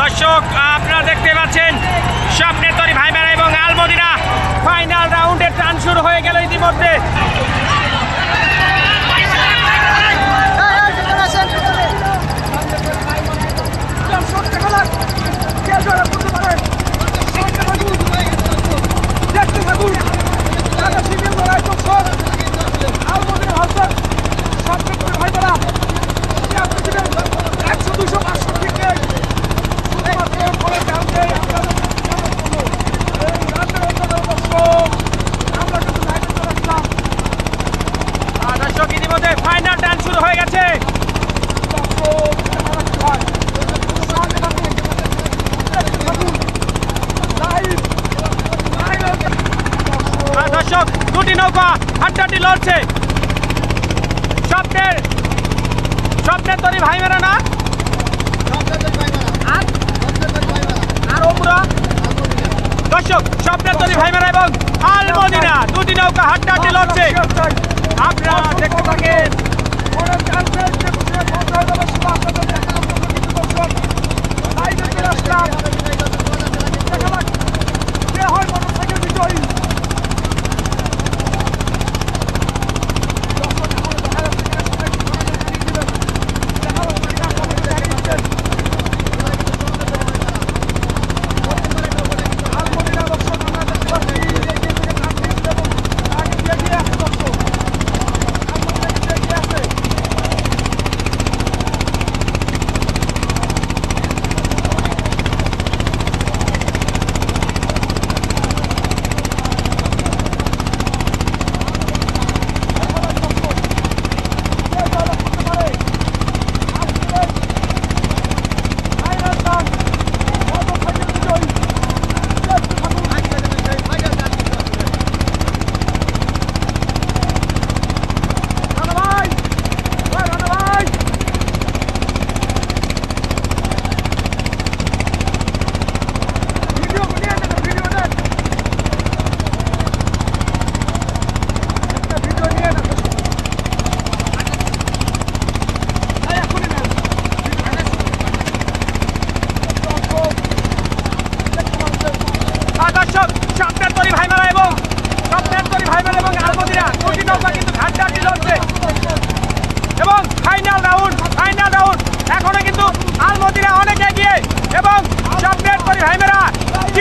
দর্শক, আপনারা দেখতে পাচ্ছেন স্বপ্নের তরি ভাই মেরা এবং আলমদিনা ফাইনাল রাউন্ডের টান শুরু হয়ে গেল ইতিমধ্যে। আর দর্শক ইতিমধ্যে ফাইনাল টান শুরু হয়ে গেছে আর দর্শক দুটি নৌকা লড়ছে স্বপ্নের স্বপ্নের তরি ভাই মেরা না দর্শক, স্বপ্নের তরি ভাই মেরা এবং আলমদিনা দুটি নৌকা হাড্ডাটি লড়ছে। আপনারা দেখতে থাকেন।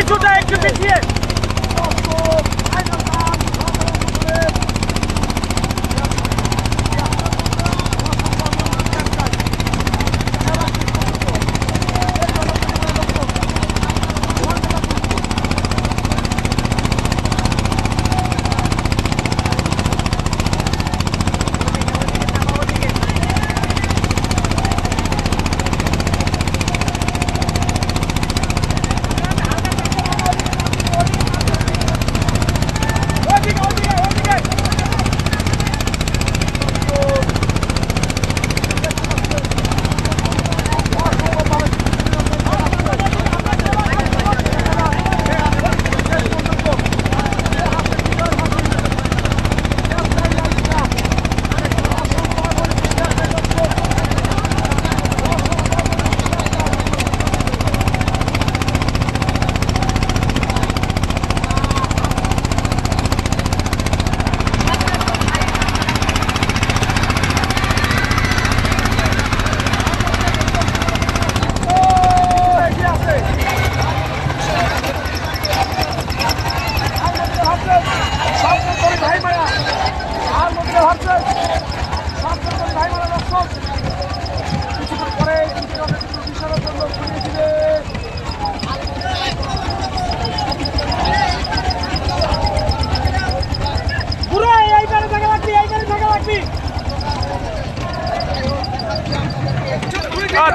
就在这边踢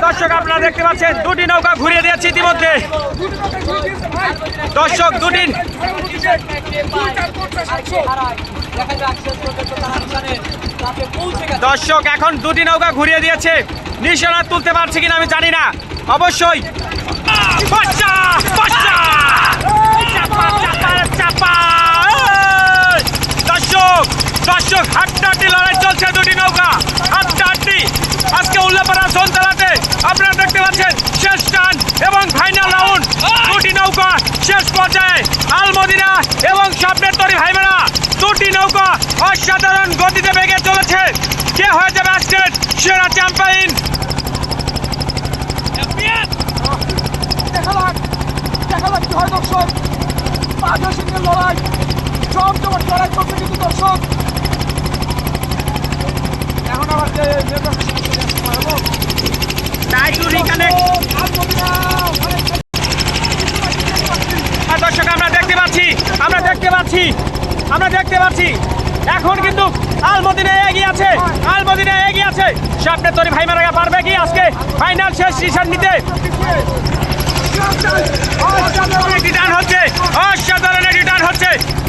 দর্শক, আপনারা দেখতে পাচ্ছেন, দুটি নৌকা ঘুরিয়ে দিয়েছে ইতিমধ্যে। দর্শক, দুটি দর্শক, এখন দুটি নৌকা ঘুরিয়ে দিয়েছে। নিশানা তুলতে পারছে কিনা আমি জানি না। অবশ্যই! দর্শক দর্শক হাট্টাহাটি লড়াই চলছে দুটি নৌকা হাট্টাহাটি আজকে উল্লাপাড়া সন্তালাতে আপনারা দেখতে পাচ্ছেন শেষ টান এবং ফাইনাল রাউন্ড দুটি নৌকা শেষ পর্যায়ে আলমদিনা এবং স্বপ্নের তরি দুটি নৌকা অসাধারণ গতিতে বেগে চলেছে। কে হয়ে যাবে সেরা চ্যাম্পিয়ন দেখা দেখা লাগ পাঁচ সিংহের লড়াই। জমজমাট লড়াই করছে কিন্তু দর্শক। এখন আবার যে দর্শক, আমরা দেখতে পাচ্ছি, আমরা দেখতে পাচ্ছি, আমরা দেখতে পাচ্ছি। এখন কিন্তু আলমদিনে এগিয়ে আছে, আলমদিনে এগিয়ে আছে। স্বপ্নের তরি ভাই মারা পারবে কি আজকে? ফাইনাল শেষ ডিসিশন নিতে।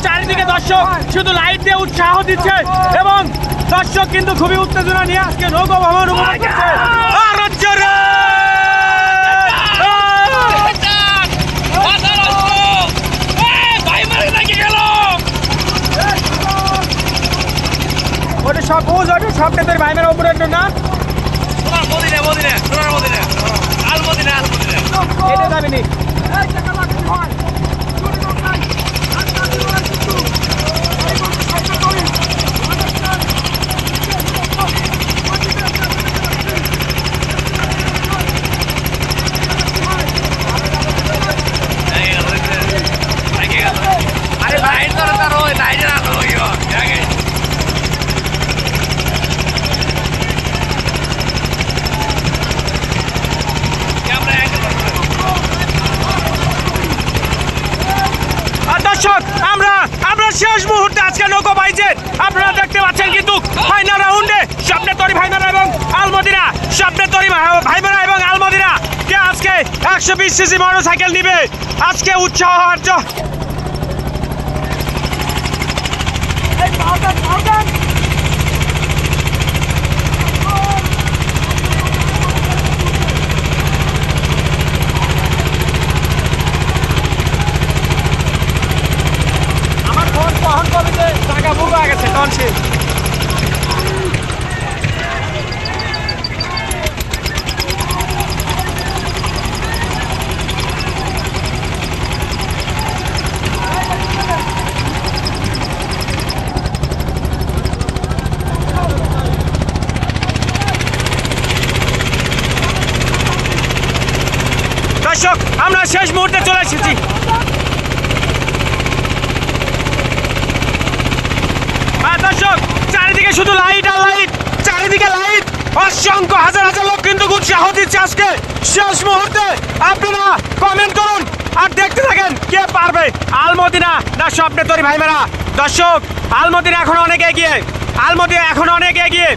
চারিদিকে দর্শক শুধু লাইট দিয়ে উৎসাহ দিচ্ছে এবং দর্শক কিন্তু খুবই উত্তেজনা নিয়ে আজকে নৌকা ভ্রমণ উপভোগ সব ওটা সবটা তোর ভাই মেরা উপরে একটু না এটা যাবি নি আরে লাইট ধরে তার ওই লাইটে না তো ওই আগে ক্যামেরা অ্যাঙ্গেল আর দর্শক আমরা আমরা শেষ মুহূর্তে আজকে নৌকো বাইজের আপনারা দেখতে পাচ্ছেন কিন্তু ফাইনাল রাউন্ডে স্বপ্নের তরি ভাইমারা এবং আলমদিনা স্বপ্নের তরি ভাই- ভাইমারা এবং আলমদিনা কে আজকে একশো বিশ সিসি মোটর সাইকেল নিবে। আজকে উৎসাহ হওয়ার জ- আমার ফোন কখন কবে যে টাকা বুক হয়ে গেছে কনসি দর্শক আমরা শেষ মুহূর্তে চলে এসেছি হ্যাঁ দর্শক চারিদিকে শুধু লাইট আর লাইট চারিদিকে লাইট অসংখ্য হাজার হাজার লোক কিন্তু উৎসাহ দিচ্ছে আজকে। শেষ মুহূর্তে আপনারা কমেন্ট করুন আর দেখতে থাকেন কে পারবে। আলমদিনা না স্বপ্নে তরি ভাইমেরা। দর্শক, আলমদিনা এখন অনেক এগিয়ে। আলমদিনা এখন অনেক এগিয়ে।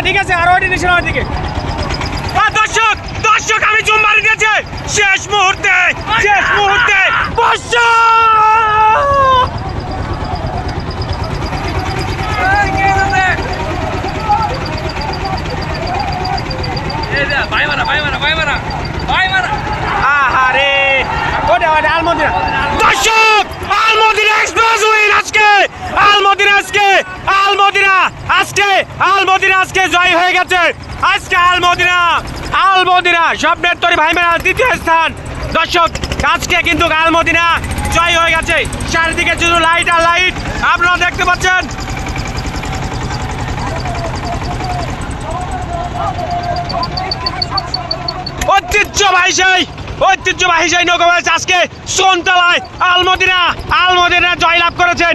হ্যাঁ ঠিক আছে আরও নিশান আমার দিকে দর্শক দর্শক আমি জুম মারি দিয়েছে। শেষ মুহূর্তে শেষ মুহূর্তে ভাই মারা ভাই মারা ভাই মারা ভাই মারা আহারে ওটা ওটা আলমদিনা আলমদিনা আজকে আলমদিনা আজকে আলমদিনা আজকে জয় হয়ে গেছে। আজকে আলমদিনা আলমদিনা স্বপ্নের তরি ভাই মেরা দ্বিতীয় স্থান। দর্শক, আজকে কিন্তু আলমদিনা জয় হয়ে গেছে। চারিদিকে শুধু লাইট আর লাইট আপনারা দেখতে পাচ্ছেন। ঐতিহ্যবাহী সেই ঐতিহ্যবাহী সেই নৌকাবাজ আজকে সোনতলায় আলমদিনা আলমদিনা জয়লাভ করেছেন।